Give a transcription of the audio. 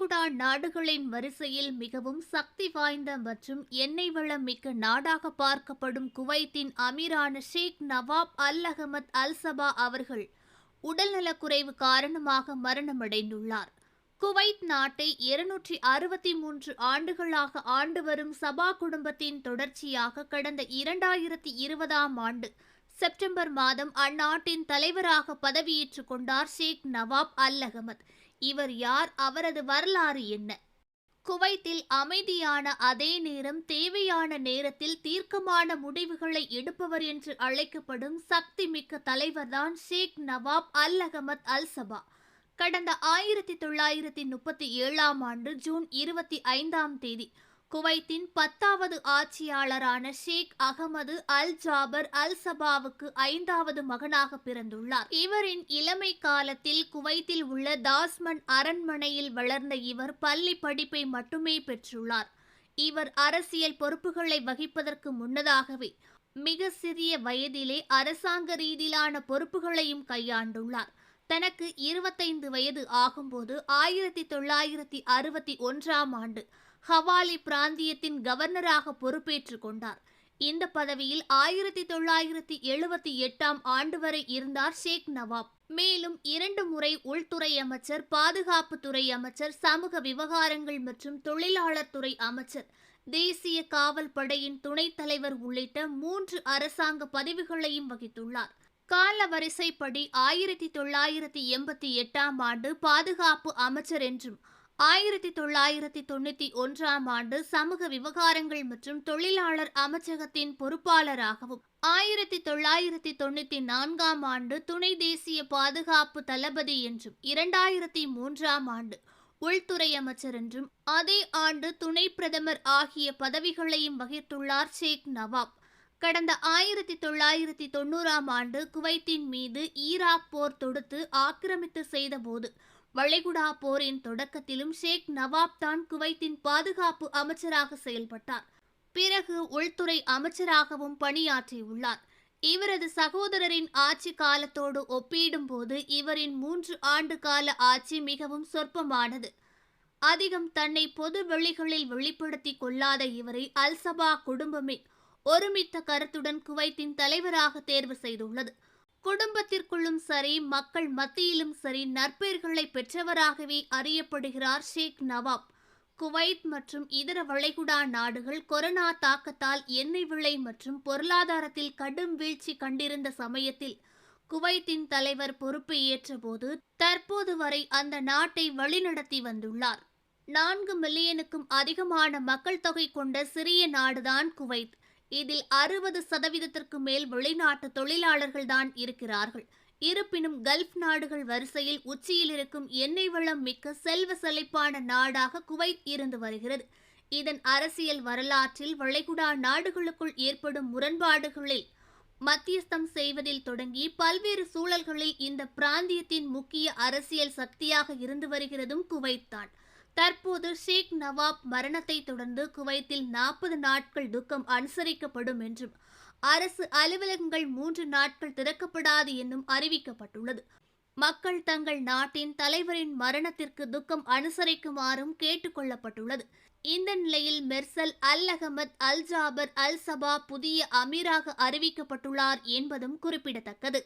வளைகுடா நாடுகளின் வரிசையில் மிகவும் சக்தி வாய்ந்த மற்றும் எண்ணெய் வளம் மிக்க நாடாக பார்க்கப்படும் குவைத்தின் அமீரான ஷேக் நவாப் அல் அகமத் அல் சபா அவர்கள் உடல்நலக்குறைவு காரணமாக மரணமடைந்துள்ளார். குவைத் நாட்டை இருநூற்றி அறுபத்தி மூன்று ஆண்டுகளாக ஆண்டு வரும் சபா குடும்பத்தின் தொடர்ச்சியாக கடந்த இரண்டாயிரத்தி இருபதாம் ஆண்டு செப்டம்பர் மாதம் அந்நாட்டின் தலைவராக பதவியேற்றுக் கொண்டார் ஷேக் நவாப் அல் அகமத் இவர் யார் அவரது வரலாறு என்ன? குவைத்தில் அமைதியான அதே நேரம் தேவையான நேரத்தில் தீர்க்கமான முடிவுகளை எடுப்பவர் என்று அழைக்கப்படும் சக்தி மிக்க தலைவர்தான் ஷேக் நவாப் அல் அகமத் அல் சபா. கடந்த ஆயிரத்தி தொள்ளாயிரத்தி முப்பத்தி ஏழாம் ஆண்டு ஜூன் இருபத்தி ஐந்தாம் தேதி குவைத்தின் பத்தாவது ஆட்சியாளரான ஷேக் அகமது அல் ஜாபர் அல் சபாவுக்கு ஐந்தாவது மகனாக பிறந்துள்ளார். இவரின் இளமை காலத்தில் குவைத்தில் உள்ள தாஸ்மன் அரண்மனையில் வளர்ந்த இவர் பள்ளி படிப்பை மட்டுமே பெற்றுள்ளார். இவர் அரசியல் பொறுப்புகளை வகிப்பதற்கு முன்னதாகவே மிக சிறிய வயதிலே அரசாங்க ரீதியிலான பொறுப்புகளையும் கையாண்டுள்ளார். தனக்கு இருபத்தைந்து வயது ஆகும்போது ஆயிரத்தி தொள்ளாயிரத்தி அறுபத்தி ஒன்றாம் ஆண்டு ஹவாலி பிராந்தியத்தின் கவர்னராக பொறுப்பேற்றுக் கொண்டார். இந்த பதவியில் ஆயிரத்தி தொள்ளாயிரத்தி எழுபத்தி எட்டாம் ஆண்டு வரை இருந்தார் ஷேக் நவாப். மேலும் இரண்டு முறை உள்துறை அமைச்சர் பாதுகாப்புத்துறை அமைச்சர் சமூக விவகாரங்கள் மற்றும் தொழிலாளர் துறை அமைச்சர் தேசிய காவல் படையின் துணைத் தலைவர் உள்ளிட்ட மூன்று அரசாங்க பதவிகளையும் வகித்துள்ளார். கால வரிசைப்படி ஆயிரத்தி தொள்ளாயிரத்தி எண்பத்தி எட்டாம் ஆண்டு பாதுகாப்பு அமைச்சர் என்றும் ஆயிரத்தி தொள்ளாயிரத்தி தொண்ணூத்தி ஒன்றாம் ஆண்டு சமூக விவகாரங்கள் மற்றும் தொழிலாளர் அமைச்சகத்தின் பொறுப்பாளராகவும் ஆயிரத்தி தொள்ளாயிரத்தி தொண்ணூத்தி நான்காம் ஆண்டு துணை தேசிய பாதுகாப்பு தளபதி என்றும் இரண்டாயிரத்தி மூன்றாம் ஆண்டு உள்துறை அமைச்சர் என்றும் அதே ஆண்டு துணை பிரதமர் ஆகிய பதவிகளையும் வகித்துள்ளார் ஷேக் நவாப். கடந்த ஆயிரத்தி தொள்ளாயிரத்தி தொண்ணூறாம் ஆண்டு குவைத்தின் மீது ஈராக் போர் தொடுத்து ஆக்கிரமித்து செய்தபோது வளைகுடா போரின் தொடக்கத்திலும் ஷேக் நவாப் தான் குவைத்தின் பாதுகாப்பு அமைச்சராக செயல்பட்டார். பிறகு உள்துறை அமைச்சராகவும் பணியாற்றியுள்ளார். இவரது சகோதரரின் ஆட்சி காலத்தோடு ஒப்பிடும்போது இவரின் மூன்று ஆண்டு கால ஆட்சி மிகவும் சொற்பமானது. அதிகம் தன்னை பொது வெளிகளில் வெளிப்படுத்திக் கொள்ளாத இவரை அல்சபா குடும்பமே ஒருமித்த கருத்துடன் குவைத்தின் தலைவராக தேர்வு செய்துள்ளது. குடும்பத்திற்குள்ளும் சரி மக்கள் மத்தியிலும் சரி நற்பெயர்களை பெற்றவராகவே அறியப்படுகிறார் ஷேக் நவாப். குவைத் மற்றும் இதர வளைகுடா நாடுகள் கொரோனா தாக்கத்தால் எண்ணெய் விலை மற்றும் பொருளாதாரத்தில் கடும் வீழ்ச்சி கண்டிருந்த சமயத்தில் குவைத்தின் தலைவர் பொறுப்பை ஏற்றபோது தற்போது வரை அந்த நாட்டை வழிநடத்தி வந்துள்ளார். நான்கு மில்லியனுக்கும் அதிகமான மக்கள் தொகை கொண்ட சிறிய நாடுதான் குவைத். இதில் அறுபது சதவீதத்திற்கு மேல் வெளிநாட்டு தொழிலாளர்கள் தான் இருக்கிறார்கள். இருப்பினும் கல்ஃப் நாடுகள் வரிசையில் உச்சியில் இருக்கும் எண்ணெய் வளம் மிக்க செல்வ செழிப்பான நாடாக குவைத் இருந்து வருகிறது. இதன் அரசியல் வரலாற்றில் வளைகுடா நாடுகளுக்குள் ஏற்படும் முரண்பாடுகளில் மத்தியஸ்தம் செய்வதில் தொடங்கி பல்வேறு சூழல்களில் இந்த பிராந்தியத்தின் முக்கிய அரசியல் சக்தியாக இருந்து வருகிறதும் குவைத் தான். தற்போது ஷேக் நவாப் மரணத்தை தொடர்ந்து குவைத்தில் நாற்பது நாட்கள் துக்கம் அனுசரிக்கப்படும் என்றும் அரசு அலுவலகங்கள் மூன்று நாட்கள் திறக்கப்படாது என்றும் அறிவிக்கப்பட்டுள்ளது. மக்கள் தங்கள் நாட்டின் தலைவரின் மரணத்திற்கு துக்கம் அனுசரிக்குமாறும் கேட்டுக்கொள்ளப்பட்டுள்ளது இந்த நிலையில் மெர்சல் அல் அகமத் அல் ஜாபர் அல் சபா புதிய அமீராக அறிவிக்கப்பட்டுள்ளார் என்பதும் குறிப்பிடத்தக்கது.